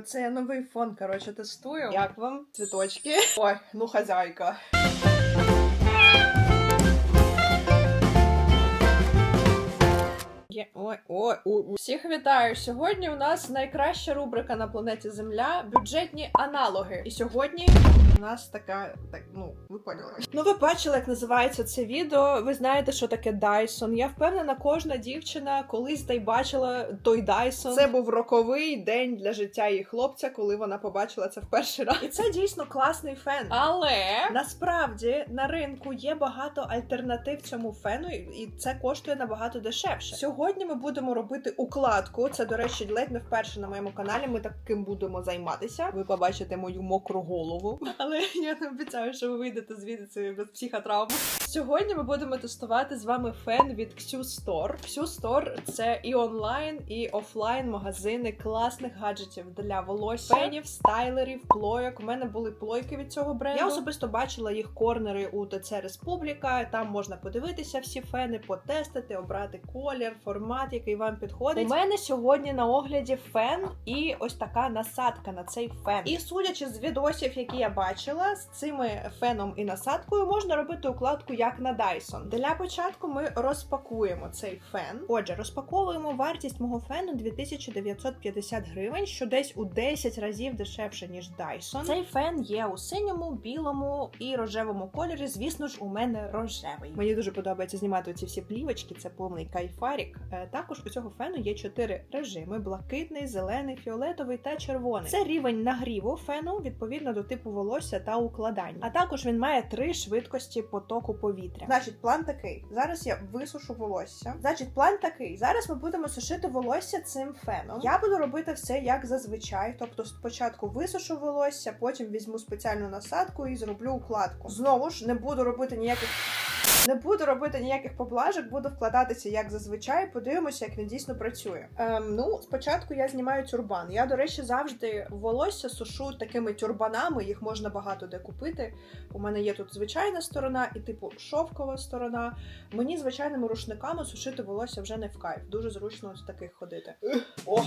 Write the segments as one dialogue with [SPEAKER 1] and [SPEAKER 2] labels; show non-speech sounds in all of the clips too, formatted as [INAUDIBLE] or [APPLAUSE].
[SPEAKER 1] Це я новий фон, коротше, тестую. Як вам? Цвіточки? Ой, ну хазяйка. Є... Ой, ой, ой, ой. Всіх вітаю! Сьогодні у нас найкраща рубрика на планеті Земля бюджетні аналоги. І сьогодні у нас така, так, ну, ви поняли. Ну, ви бачили, як називається це відео. Ви знаєте, що таке Dyson. Я впевнена, кожна дівчина колись та й бачила той Dyson. Це був роковий день для життя її хлопця, коли вона побачила це в перший раз. І це дійсно класний фен. Але насправді на ринку є багато альтернатив цьому фену, і це коштує набагато дешевше. Сьогодні ми будемо робити укладку. Це, до речі, ледь не вперше на моєму каналі. Ми таким будемо займатися. Ви побачите мою мокру голову. [LAUGHS] Але я не обіцяю, що ви вийдете звідси без психотравми. Сьогодні ми будемо тестувати з вами фен від Xu Store. Xu Store – це і онлайн, і офлайн магазини класних гаджетів для волосся, фенів, стайлерів, плойок. У мене були плойки від цього бренду. Я особисто бачила їх корнери у ТЦ Республіка. Там можна подивитися всі фени, потестити, обрати колір, формат, який вам підходить. У мене сьогодні на огляді фен і ось така насадка на цей фен. І судячи з відосів, які я бачила, з цими феном і насадкою можна робити укладку як на Dyson. Для початку ми розпакуємо цей фен. Отже, розпаковуємо вартість мого фену 2950 гривень, що десь у 10 разів дешевше ніж Dyson. Цей фен є у синьому, білому і рожевому кольорі. Звісно ж, у мене рожевий. Мені дуже подобається знімати ці всі плівочки. Це повний кайфарік. Е, Також у цього фену є чотири режими: блакитний, зелений, фіолетовий та червоний. Це рівень нагріву фену відповідно до типу волосся та укладання. А також він має три швидкості потоку повітря. Значить, план такий. Зараз я висушу волосся. Значить, план такий. Зараз ми будемо сушити волосся цим феном. Я буду робити все як зазвичай. Тобто, спочатку висушу волосся, потім візьму спеціальну насадку і зроблю укладку. Знову ж не буду робити ніяких. Не буду робити ніяких поблажок, буду вкладатися як зазвичай. Подивимося, як він дійсно працює. Ем, ну, спочатку я знімаю тюрбан. Я, до речі, завжди волосся сушу такими тюрбанами. Їх можна багато де купити. У мене є тут звичайна сторона і типу шовкова сторона. Мені звичайними рушниками сушити волосся вже не в кайф. Дуже зручно ось таких ходити. О!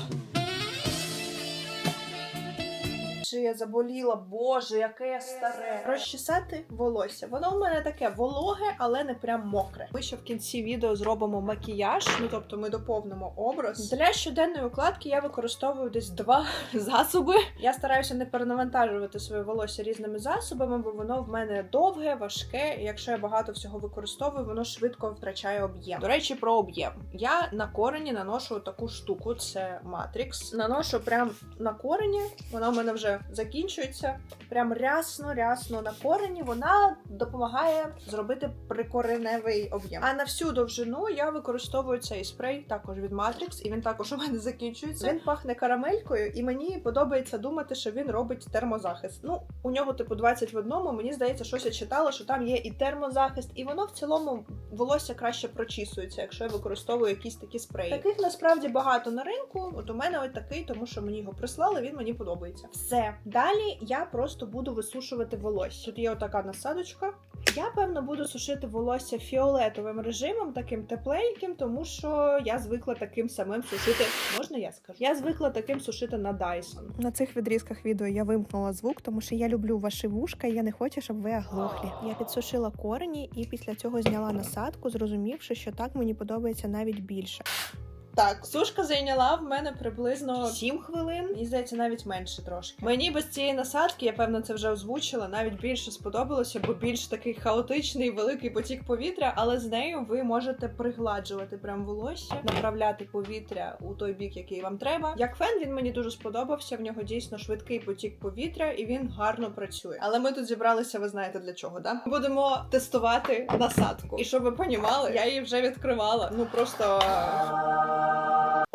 [SPEAKER 1] Шия заболіла, боже, яке я старе. Розчесати волосся. Воно в мене таке вологе, але не прям мокре. Ми ще в кінці відео зробимо макіяж, ну тобто ми доповнимо образ. Для щоденної укладки я використовую десь два [LAUGHS] засоби. Я стараюся не перенавантажувати своє волосся різними засобами, бо воно в мене довге, важке. І якщо я багато всього використовую, воно швидко втрачає об'єм. До речі, про об'єм. Я на корені наношу таку штуку, це Matrix. Наношу прям на корені. Вона в мене вже закінчується. Прям рясно-рясно на корені. Вона допомагає зробити прикореневий об'єм. А на всю довжину я використовую цей спрей також від Matrix, і він також у мене закінчується. Він пахне карамелькою, і мені подобається думати, що він робить термозахист. Ну, у нього, типу, 20 в одному. Мені здається, щось я читала, що там є і термозахист, і воно в цілому волосся краще прочісується, якщо я використовую якісь такі спреї. Таких насправді багато на ринку. От у мене ось такий, тому що мені його прислали, він мені подобається. Все. Далі я просто буду висушувати волосся. Тут є отака насадочка. Я певно буду сушити волосся фіолетовим режимом, таким тепленьким, тому що я звикла таким самим сушити. Можна я скажу? Я звикла таким сушити на Dyson.
[SPEAKER 2] На цих відрізках відео я вимкнула звук, тому що я люблю ваші вушка, і я не хочу, щоб ви оглохлі. Я підсушила корені і після цього зняла насадку, зрозумівши, що так мені подобається навіть більше.
[SPEAKER 1] Так, сушка зайняла в мене приблизно 7 хвилин, мені здається, навіть менше трошки. Мені без цієї насадки, я певно це вже озвучила, навіть більше сподобалося, бо більш такий хаотичний великий потік повітря, але з нею ви можете пригладжувати прям волосся, направляти повітря у той бік, який вам треба. Як фен він мені дуже сподобався. В нього дійсно швидкий потік повітря, і він гарно працює. Але ми тут зібралися, ви знаєте для чого, да? Будемо тестувати насадку. І щоб ви понімали, я її вже відкривала. Ну просто.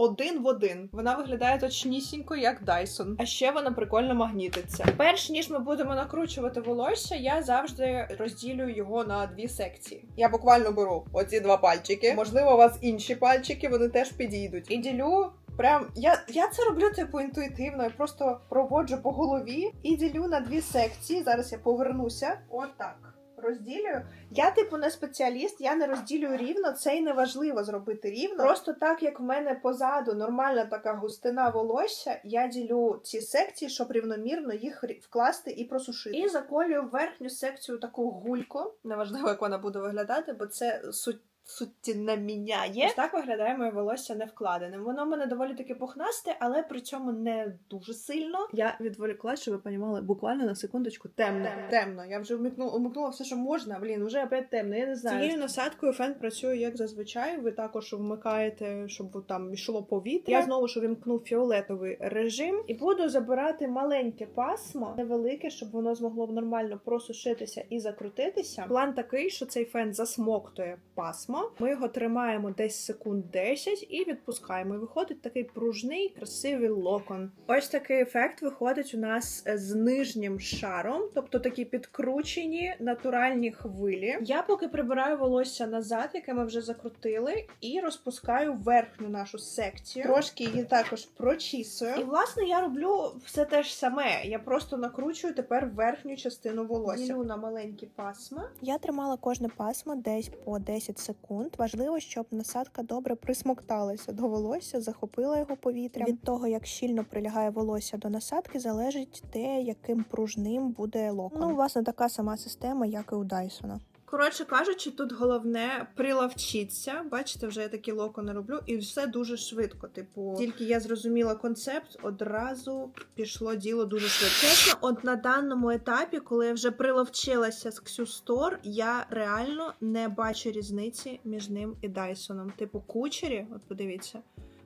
[SPEAKER 1] Один в один. Вона виглядає точнісінько, як Dyson. А ще вона прикольно магнітиться. Перш ніж ми будемо накручувати волосся, я завжди розділю його на дві секції. Я буквально беру оці два пальчики. Можливо, у вас інші пальчики, вони теж підійдуть. І ділю. Прям я, я це роблю типу інтуїтивно. Я просто проводжу по голові і ділю на дві секції. Зараз я повернуся. Отак. Розділюю. Я, типу, не спеціаліст, я не розділюю рівно, це й не важливо зробити рівно. Просто так, як в мене позаду нормальна така густина волосся, я ділю ці секції, щоб рівномірно їх вкласти і просушити. І заколюю верхню секцію таку гульку. Неважливо, як вона буде виглядати, бо це суть. Суті не міняє. Ось так виглядає моє волосся не вкладеним. Воно в мене доволі таки пухнасте, але при цьому не дуже сильно. Я відволіклась, щоб ви понімали, буквально на секундочку темне. Темно. Я вже вмикнула, вмикнула все, що можна. Блін, вже опять темно. Я не знаю. Цією насадкою фен працює як зазвичай. Ви також вмикаєте, щоб там йшло повітря. Я знову ж увімкнув фіолетовий режим і буду забирати маленьке пасмо, невелике, щоб воно змогло нормально просушитися і закрутитися. План такий, що цей фен засмоктує пасмо. Ми його тримаємо десь секунд 10 і відпускаємо. І виходить такий пружний, красивий локон. Ось такий ефект виходить у нас з нижнім шаром, тобто такі підкручені натуральні хвилі. Я поки прибираю волосся назад, яке ми вже закрутили, і розпускаю верхню нашу секцію. Трошки її також прочісую. І власне я роблю все те ж саме. Я просто накручую тепер верхню частину волосся. Ділю на маленькі пасма.
[SPEAKER 2] Я тримала кожне пасмо десь по 10 секунд. Важливо, щоб насадка добре присмокталася до волосся, захопила його повітря. Від того, як щільно прилягає волосся до насадки, залежить те, яким пружним буде локон. Ну, власне, така сама система, як і у Дайсона.
[SPEAKER 1] Коротше кажучи, тут головне прилавчитися. Бачите, вже я такі локони роблю, і все дуже швидко. Типу, тільки я зрозуміла концепт, одразу пішло діло дуже швидко. Чесно, от на даному етапі, коли я вже приловчилася з Xustore, я реально не бачу різниці між ним і Дайсоном. Типу, кучері, от подивіться.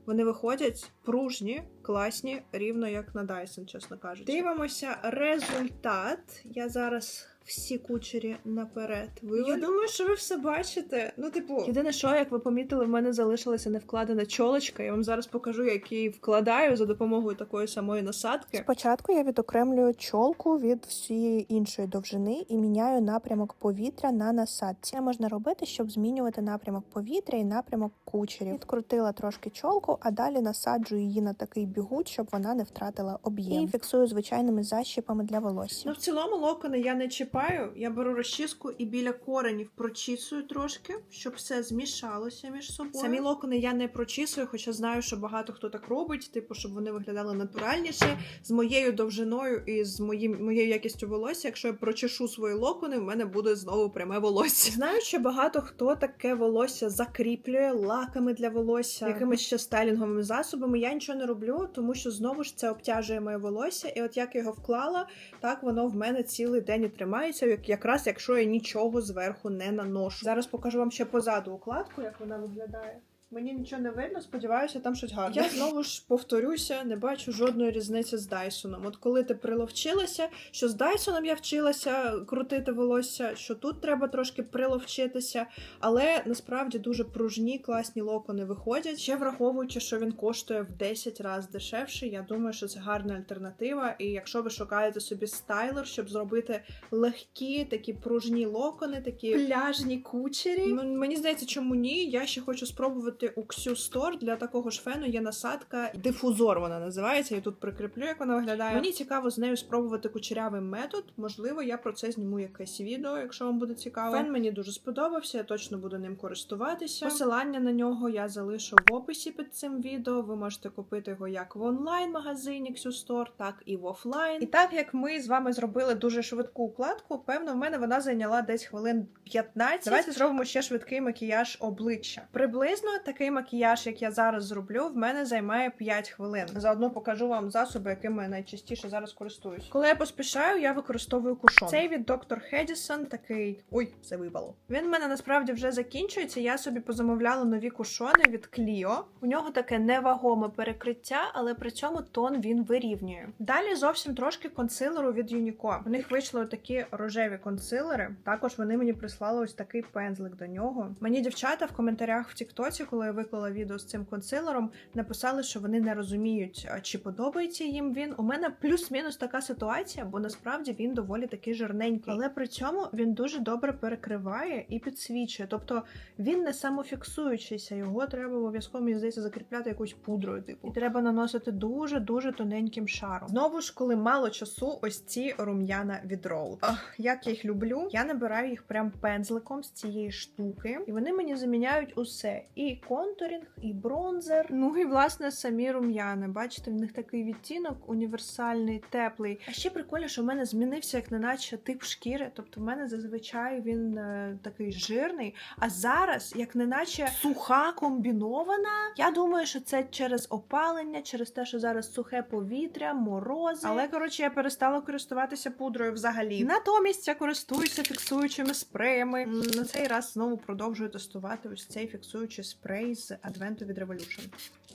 [SPEAKER 1] Вони виходять пружні, класні, рівно як на Dyson, чесно кажучи. Дивимося результат. Я зараз всі кучері наперед вивалю. Я думаю, що ви все бачите. Ну, типу, єдине, що, як ви помітили, в мене залишилася невкладена чолочка. Я вам зараз покажу, як її вкладаю за допомогою такої самої насадки.
[SPEAKER 2] Спочатку я відокремлюю чолку від всієї іншої довжини і міняю напрямок повітря на насадці. Це можна робити, щоб змінювати напрямок повітря і напрямок кучерів. Відкрутила трошки чолку, а далі насаджу її на такий бігут, щоб вона не втратила об'єм. І фіксую звичайними защіпами для волосся.
[SPEAKER 1] Ну, в цілому локони я не чіпаю. Я беру розчіску і біля коренів прочісую трошки, щоб все змішалося між собою. Самі локони я не прочісую, хоча знаю, що багато хто так робить, типу, щоб вони виглядали натуральніше, з моєю довжиною і з моїм моєю якістю волосся. Якщо я прочешу свої локони, в мене буде знову пряме волосся. Знаю, що багато хто таке волосся закріплює лаками для волосся, якимись ще стайлінговими засобами. Я нічого не роблю, тому що знову ж це обтяжує моє волосся. І от як я його вклала, так воно в мене цілий день і тримається, як якраз якщо я нічого зверху не наношу. Зараз покажу вам ще позаду укладку, як вона виглядає. Мені нічого не видно, сподіваюся, там щось гарне. Я знову ж повторюся, не бачу жодної різниці з Дайсоном. От коли ти приловчилася, що з Дайсоном я вчилася крутити волосся, що тут треба трошки приловчитися, але насправді дуже пружні, класні локони виходять. Ще враховуючи, що він коштує в 10 разів дешевше. Я думаю, що це гарна альтернатива. І якщо ви шукаєте собі стайлер, щоб зробити легкі такі пружні локони, такі пляжні кучері. М- Мені здається, чому ні? Я ще хочу спробувати у Xu Store. Для такого ж фену є насадка дифузор. Вона називається. Я тут прикріплю, як вона виглядає. Мені цікаво з нею спробувати кучерявий метод. Можливо, я про це зніму якесь відео, якщо вам буде цікаво. Фен мені дуже сподобався. Я точно буду ним користуватися. Посилання на нього я залишу в описі під цим відео. Ви можете купити його як в онлайн-магазині Store, так і в офлайн. І так як ми з вами зробили дуже швидку укладку, певно, в мене вона зайняла десь хвилин 15. Давайте зробимо ще швидкий макіяж обличчя. Приблизно такий макіяж, як я зараз зроблю, в мене займає 5 хвилин. Заодно покажу вам засоби, якими я найчастіше зараз користуюсь. Коли я поспішаю, я використовую кушон. Цей від Dr. Hedison такий. Ой, все випало. Він в мене насправді вже закінчується. Я собі позамовляла нові кушони від Clio. У нього таке невагоме перекриття, але при цьому тон він вирівнює. Далі зовсім трошки консилеру від Unico. У них вийшли такі рожеві консилери. Також вони мені прислали ось такий пензлик до нього. Мені дівчата в коментарях в Тіктоці, коли коли я виклала відео з цим консилером, написали, що вони не розуміють, чи подобається їм він. У мене плюс-мінус така ситуація, бо насправді він доволі такий жирненький. Але при цьому він дуже добре перекриває і підсвічує. Тобто він не самофіксуючийся, його треба обов'язково, мені здається, закріпляти якоюсь пудрою. Типу, і треба наносити дуже дуже тоненьким шаром. Знову ж, коли мало часу, ось ці рум'яна від. Ах, як я їх люблю, я набираю їх прям пензликом з цієї штуки, і вони мені заміняють усе: і контурінг, і бронзер. Ну і власне самі рум'яни. Бачите, в них такий відтінок універсальний, теплий. А ще прикольно, що в мене змінився, як неначе тип шкіри. Тобто, в мене зазвичай він е, такий жирний. А зараз, як неначе суха комбінована. Я думаю, що це через опалення, через те, що зараз сухе повітря, морози. Але коротше, я перестала користуватися пудрою взагалі. Натомість я користуюся фіксуючими спреями. На цей раз знову продовжую тестувати ось цей фіксуючий спрей з адвенту від Revolution.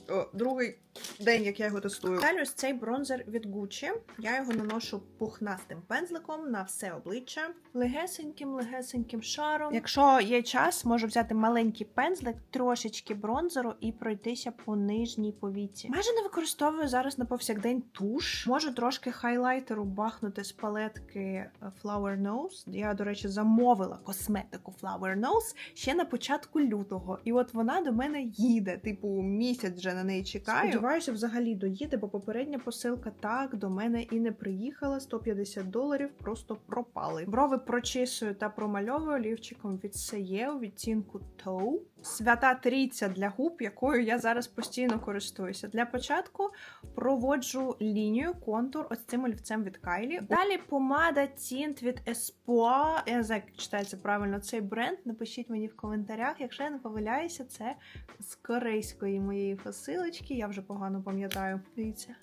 [SPEAKER 1] О, другий день, як я його тестую. Далі ось цей бронзер від Gucci. Я його наношу пухнастим пензликом на все обличчя, легесеньким, легесеньким шаром. Якщо є час, можу взяти маленький пензлик, трошечки бронзеру і пройтися по нижній повіці. Майже не використовую зараз на повсякдень туш. Можу трошки хайлайтеру бахнути з палетки е, Flower Nose. Я, до речі, замовила косметику Flower Nose ще на початку лютого. І от вона до мене їде. Типу, місяць вже на неї чекаю. Сподіваюся, взагалі доїде, бо попередня посилка так до мене і не приїхала. 150 доларів просто пропали. Брови прочисую та промальовую олівчиком від Сеє у Toe. Свята трійця для губ, якою я зараз постійно користуюся. Для початку проводжу лінію, контур ось цим олівцем від Кайлі. Далі помада тінт від Espoir. Я не знаю, як читається правильно цей бренд. Напишіть мені в коментарях. Якщо я не помиляюся, це з корейської моєї посилочки. Я вже погано пам'ятаю. Дивіться.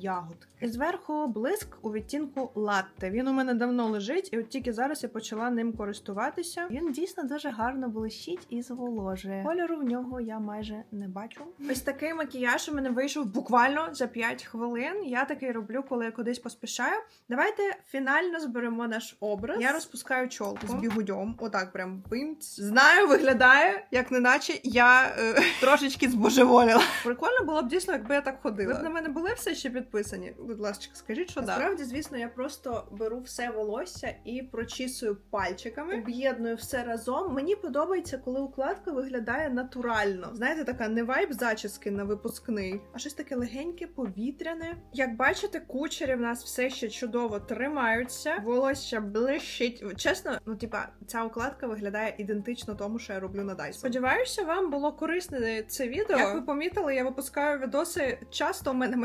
[SPEAKER 1] Ягод. І зверху блиск у відтінку латте. Він у мене давно лежить, і от тільки зараз я почала ним користуватися. Він дійсно дуже гарно блищить і зволожує. Кольору в нього я майже не бачу. Ось такий макіяж у мене вийшов буквально за 5 хвилин. Я такий роблю, коли я кудись поспішаю. Давайте фінально зберемо наш образ. Я розпускаю чолку з бігудьом. Отак, прям бимць. Знаю, виглядає, як неначе я е, [LAUGHS] трошечки збожеволіла. Прикольно було б дійсно, якби я так ходила. Ви б на мене були все ще підписані. Будь ласка, скажіть, що да. Звісно, я просто беру все волосся і прочісую пальчиками, об'єдную все разом. Мені подобається, коли укладка виглядає натурально. Знаєте, така не вайб зачіски на випускний, а щось таке легеньке, повітряне. Як бачите, кучері в нас все ще чудово тримаються. Волосся блищить. Чесно, ну типа, ця укладка виглядає ідентично тому, що я роблю на Dyson. Сподіваюся, вам було корисне це відео. Як ви помітили, я випускаю відоси часто. У мене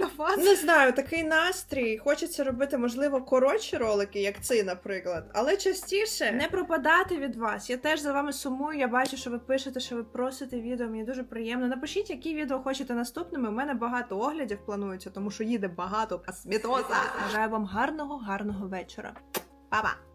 [SPEAKER 1] маніакальна фаза. Не знаю, такий настрій. Хочеться робити, можливо, коротші ролики, як цей, наприклад, але частіше не пропадати від вас. Я теж за вами сумую. Я бачу, що ви пишете, що ви просите відео. Мені дуже приємно. Напишіть, які відео хочете наступними. У мене багато оглядів планується, тому що їде багато косметоса. Бажаю вам гарного, гарного вечора. Па-па!